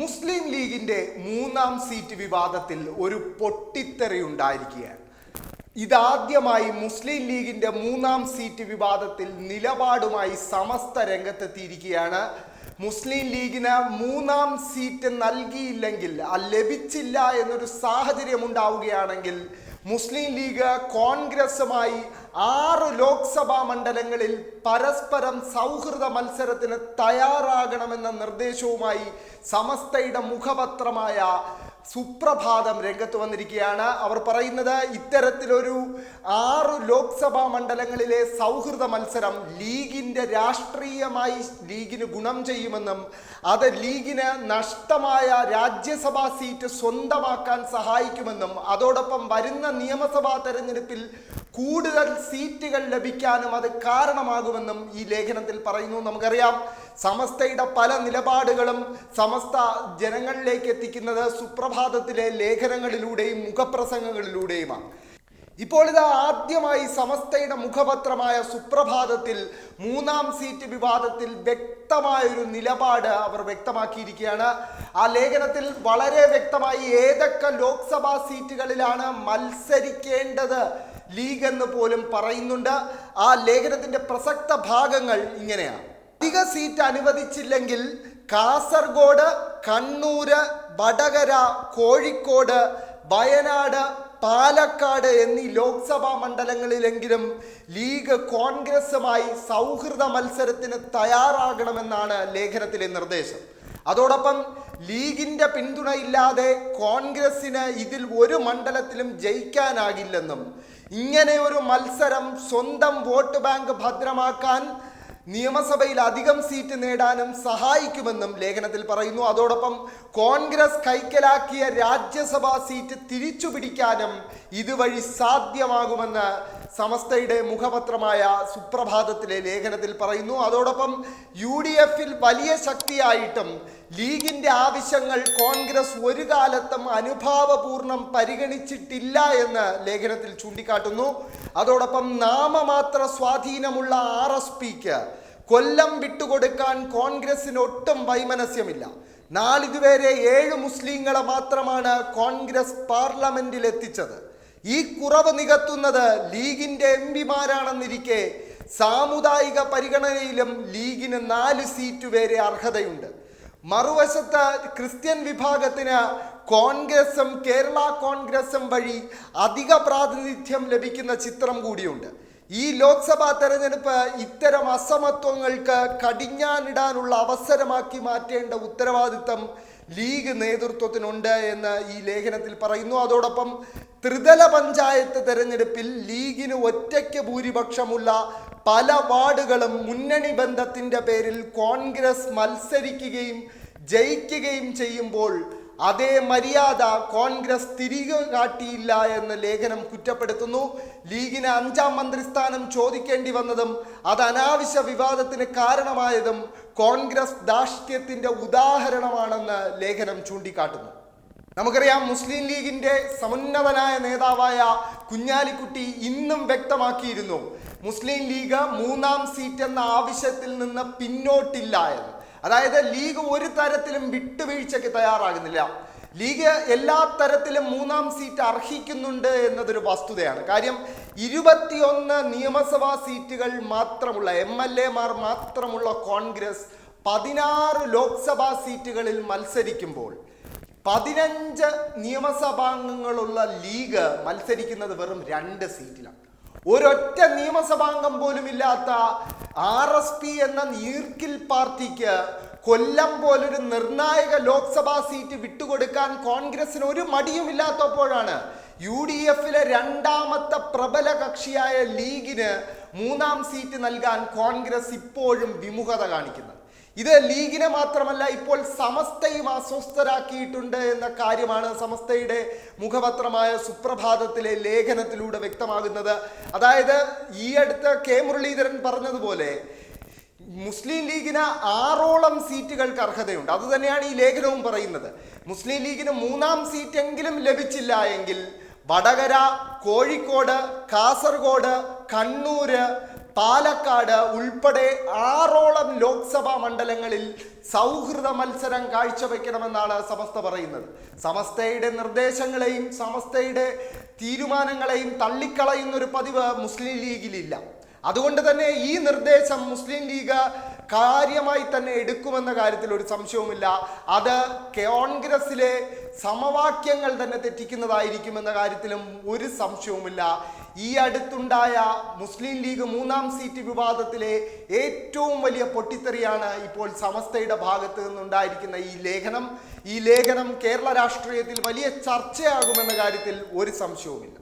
മുസ്ലിം ലീഗിന്റെ മൂന്നാം സീറ്റ് വിവാദത്തിൽ ഒരു പൊട്ടിത്തെറി ഉണ്ടായിരിക്കുകയാണ്. ഇതാദ്യമായി മുസ്ലിം ലീഗിന്റെ മൂന്നാം സീറ്റ് വിവാദത്തിൽ നിലപാടുമായി സമസ്ത രംഗത്തെത്തിയിരിക്കുകയാണ് മുസ്ലിം ലീഗിന് മൂന്നാം സീറ്റ് നൽകിയില്ലെങ്കിൽ ലഭിച്ചില്ല എന്നൊരു സാഹചര്യം ഉണ്ടാവുകയാണെങ്കിൽ മുസ്ലിം ലീഗ് കോൺഗ്രസുമായി ആറ് ലോക്സഭാ മണ്ഡലങ്ങളിൽ പരസ്പരം സൗഹൃദ മത്സരത്തിന് തയ്യാറാകണമെന്ന നിർദ്ദേശവുമായി സമസ്തയുടെ മുഖപത്രമായ സുപ്രഭാതം രംഗത്ത് വന്നിരിക്കുകയാണ്. അവർ പറയുന്നത് ഇത്തരത്തിലൊരു ആറ് ലോക്സഭാ മണ്ഡലങ്ങളിലെ സൗഹൃദ മത്സരം ലീഗിന്റെ രാഷ്ട്രീയമായി ലീഗിന് ഗുണം ചെയ്യുമെന്നും അത് ലീഗിന് നഷ്ടമായ രാജ്യസഭാ സീറ്റ് സ്വന്തമാക്കാൻ സഹായിക്കുമെന്നും അതോടൊപ്പം വരുന്ന നിയമസഭാ തെരഞ്ഞെടുപ്പിൽ കൂടുതൽ സീറ്റുകൾ ലഭിക്കാനും അത് കാരണമാകുമെന്നും ഈ ലേഖനത്തിൽ പറയുന്നു. നമുക്കറിയാം സമസ്തയുടെ പല നിലപാടുകളും സമസ്ത ജനങ്ങളിലേക്ക് എത്തിക്കുന്നത് സുപ്രഭാതത്തിലെ ലേഖനങ്ങളിലൂടെയും മുഖപ്രസംഗങ്ങളിലൂടെയുമാണ്. ഇപ്പോൾ ഇത് ആദ്യമായി സമസ്തയുടെ മുഖപത്രമായ സുപ്രഭാതത്തിൽ മൂന്നാം സീറ്റ് വിവാദത്തിൽ വ്യക്തമായൊരു നിലപാട് അവർ വ്യക്തമാക്കിയിരിക്കുകയാണ്. ആ ലേഖനത്തിൽ വളരെ വ്യക്തമായി ഏതൊക്കെ ലോക്സഭാ സീറ്റുകളിലാണ് മത്സരിക്കേണ്ടത് ലീഗ് എന്ന് പോലും പറയുന്നുണ്ട്. ആ ലേഖനത്തിന്റെ പ്രസക്ത ഭാഗങ്ങൾ ഇങ്ങനെയാണ്. അധിക സീറ്റ് അനുവദിച്ചില്ലെങ്കിൽ കാസർഗോഡ് കണ്ണൂര് വടകര കോഴിക്കോട് വയനാട് പാലക്കാട് എന്നീ ലോക്സഭാ മണ്ഡലങ്ങളിലെങ്കിലും ലീഗ് കോൺഗ്രസുമായി സൗഹൃദ മത്സരത്തിന് തയ്യാറാകണമെന്നാണ് ലേഖനത്തിലെ നിർദ്ദേശം. അതോടൊപ്പം ലീഗിന്റെ പിന്തുണയില്ലാതെ കോൺഗ്രസിന് ഇതിൽ ഒരു മണ്ഡലത്തിലും ജയിക്കാനാകില്ലെന്നും ഇങ്ങനെ ഒരു മത്സരം സ്വന്തം വോട്ട് ബാങ്ക് ഭദ്രമാക്കാൻ നിയമസഭയിൽ അധികം സീറ്റ് നേടാനും സഹായിക്കുമെന്നും ലേഖനത്തിൽ പറയുന്നു. അതോടൊപ്പം കോൺഗ്രസ് കൈക്കലാക്കിയ രാജ്യസഭാ സീറ്റ് തിരിച്ചു പിടിക്കാനും ഇതുവഴി സാധ്യമാകുമെന്ന് സമസ്തയുടെ മുഖപത്രമായ സുപ്രഭാതത്തിലെ ലേഖനത്തിൽ പറയുന്നു അതോടൊപ്പം യു ഡി എഫിൽ വലിയ ശക്തിയായിട്ടും ലീഗിന്റെ ആവശ്യങ്ങൾ കോൺഗ്രസ് ഒരു കാലത്തും അനുഭാവപൂർണം പരിഗണിച്ചിട്ടില്ല എന്ന് ലേഖനത്തിൽ ചൂണ്ടിക്കാട്ടുന്നു. അതോടൊപ്പം നാമമാത്ര സ്വാധീനമുള്ള ആർ എസ് പിക്ക് കൊല്ലം വിട്ടുകൊടുക്കാൻ കോൺഗ്രസിന് ഒട്ടും വൈമനസ്യമില്ല. നാളിതുവരെ ഏഴ് മുസ്ലിങ്ങളെ മാത്രമാണ് കോൺഗ്രസ് പാർലമെന്റിൽ എത്തിച്ചത് ഈ കുറവ് നികത്തുന്നത് ലീഗിന്റെ എം പിമാരാണെന്നിരിക്കെ സാമുദായിക പരിഗണനയിലും ലീഗിന് നാല് സീറ്റ് വരെ അർഹതയുണ്ട്. മറുവശത്ത് ക്രിസ്ത്യൻ വിഭാഗത്തിന് കോൺഗ്രസും കേരള കോൺഗ്രസും വഴി അധിക പ്രാതിനിധ്യം ലഭിക്കുന്ന ചിത്രം കൂടിയുണ്ട്. ഈ ലോക്സഭാ തെരഞ്ഞെടുപ്പ് ഇത്തരം അസമത്വങ്ങൾക്ക് കടിഞ്ഞാനിടാനുള്ള അവസരമാക്കി മാറ്റേണ്ട ഉത്തരവാദിത്തം ലീഗ് നേതൃത്വത്തിനുണ്ട് എന്ന് ഈ ലേഖനത്തിൽ പറയുന്നു. അതോടൊപ്പം ത്രിതല പഞ്ചായത്ത് തെരഞ്ഞെടുപ്പിൽ ലീഗിന് ഒറ്റയ്ക്ക് ഭൂരിപക്ഷമുള്ള പല വാർഡുകളും മുന്നണി ബന്ധത്തിന്റെ പേരിൽ കോൺഗ്രസ് മത്സരിക്കുകയും ജയിക്കുകയും ചെയ്യുമ്പോൾ അതേ മര്യാദ കോൺഗ്രസ് തിരികെ കാട്ടിയില്ല എന്ന് ലേഖനം കുറ്റപ്പെടുത്തുന്നു. ലീഗിന് അഞ്ചാം മന്ത്രിസ്ഥാനം ചോദിക്കേണ്ടി വന്നതും അത് അനാവശ്യ വിവാദത്തിന് കാരണമായതും കോൺഗ്രസ് ധാർഷ്ട്യത്തിന്റെ ഉദാഹരണമാണെന്ന് ലേഖനം ചൂണ്ടിക്കാട്ടുന്നു. നമുക്കറിയാം മുസ്ലിം ലീഗിന്റെ സമുന്നതനായ നേതാവായ കുഞ്ഞാലിക്കുട്ടി ഇന്നും വ്യക്തമാക്കിയിരുന്നു. മുസ്ലിം ലീഗ് മൂന്നാം സീറ്റ് എന്ന ആവശ്യത്തിൽ നിന്ന് പിന്നോട്ടില്ല എന്ന്. അതായത് ലീഗ് ഒരു തരത്തിലും വിട്ടുവീഴ്ചയ്ക്ക് തയ്യാറാകുന്നില്ല. ലീഗ് എല്ലാ തരത്തിലും മൂന്നാം സീറ്റ് അർഹിക്കുന്നുണ്ട് എന്നതൊരു വസ്തുതയാണ്. കാര്യം ഇരുപത്തിയൊന്ന് നിയമസഭാ സീറ്റുകൾ മാത്രമുള്ള എം എൽ എമാർ മാത്രമുള്ള കോൺഗ്രസ് പതിനാറ് ലോക്സഭാ സീറ്റുകളിൽ മത്സരിക്കുമ്പോൾ പതിനഞ്ച് നിയമസഭാംഗങ്ങളുള്ള ലീഗ് മത്സരിക്കുന്നത് വെറും രണ്ട് സീറ്റിലാണ്. ഒരൊറ്റ നിയമസഭാംഗം പോലും ഇല്ലാത്ത ആർ എസ് പി എന്ന നീർക്കിൽ പാർട്ടിക്ക് കൊല്ലം പോലൊരു നിർണായക ലോക്സഭാ സീറ്റ് വിട്ടുകൊടുക്കാൻ കോൺഗ്രസിന് ഒരു മടിയുമില്ലാത്തപ്പോഴാണ് യു ഡി എഫിലെ രണ്ടാമത്തെ പ്രബല കക്ഷിയായ ലീഗിന് മൂന്നാം സീറ്റ് നൽകാൻ കോൺഗ്രസ് ഇപ്പോഴും വിമുഖത കാണിക്കുന്നത്. ഇത് ലീഗിനെ മാത്രമല്ല ഇപ്പോൾ സമസ്തയും അസ്വസ്ഥരാക്കിയിട്ടുണ്ട് എന്ന കാര്യമാണ് സമസ്തയുടെ മുഖപത്രമായ സുപ്രഭാതത്തിലെ ലേഖനത്തിലൂടെ വ്യക്തമാകുന്നത്. അതായത് ഈ അടുത്ത കെ മുരളീധരൻ പറഞ്ഞതുപോലെ മുസ്ലിം ലീഗിന് ആറോളം സീറ്റുകൾക്ക് അർഹതയുണ്ട്. അതുതന്നെയാണ് ഈ ലേഖനവും പറയുന്നത്. മുസ്ലിം ലീഗിന് മൂന്നാം സീറ്റെങ്കിലും ലഭിച്ചില്ല എങ്കിൽ വടകര കോഴിക്കോട് കാസർഗോഡ് കണ്ണൂര് പാലക്കാട് ഉൾപ്പെടെ ആറോളം ലോക്സഭാ മണ്ഡലങ്ങളിൽ സൗഹൃദ മത്സരം കാഴ്ചവെക്കണമെന്നാണ് സമസ്ത പറയുന്നത്. സമസ്തയുടെ നിർദ്ദേശങ്ങളെയും സമസ്തയുടെ തീരുമാനങ്ങളെയും തള്ളിക്കളയുന്ന ഒരു പതിവ് മുസ്ലിം ലീഗിലില്ല. അതുകൊണ്ട് തന്നെ ഈ നിർദ്ദേശം മുസ്ലിം ലീഗ് കാര്യമായി തന്നെ എടുക്കുമെന്ന കാര്യത്തിൽ ഒരു സംശയവുമില്ല. അത് കോൺഗ്രസിലെ സമവാക്യങ്ങൾ തന്നെ തെറ്റിക്കുന്നതായിരിക്കുമെന്ന കാര്യത്തിലും ഒരു സംശയവുമില്ല. ഈ അടുത്തുണ്ടായ മുസ്ലിം ലീഗ് മൂന്നാം സീറ്റ് വിവാദത്തിലെ ഏറ്റവും വലിയ പൊട്ടിത്തെറിയാണ് ഇപ്പോൾ സമസ്തയുടെ ഭാഗത്ത് നിന്നുണ്ടായിരിക്കുന്ന ഈ ലേഖനം. ഈ ലേഖനം കേരള രാഷ്ട്രീയത്തിൽ വലിയ ചർച്ചയാകുമെന്ന കാര്യത്തിൽ ഒരു സംശയവുമില്ല.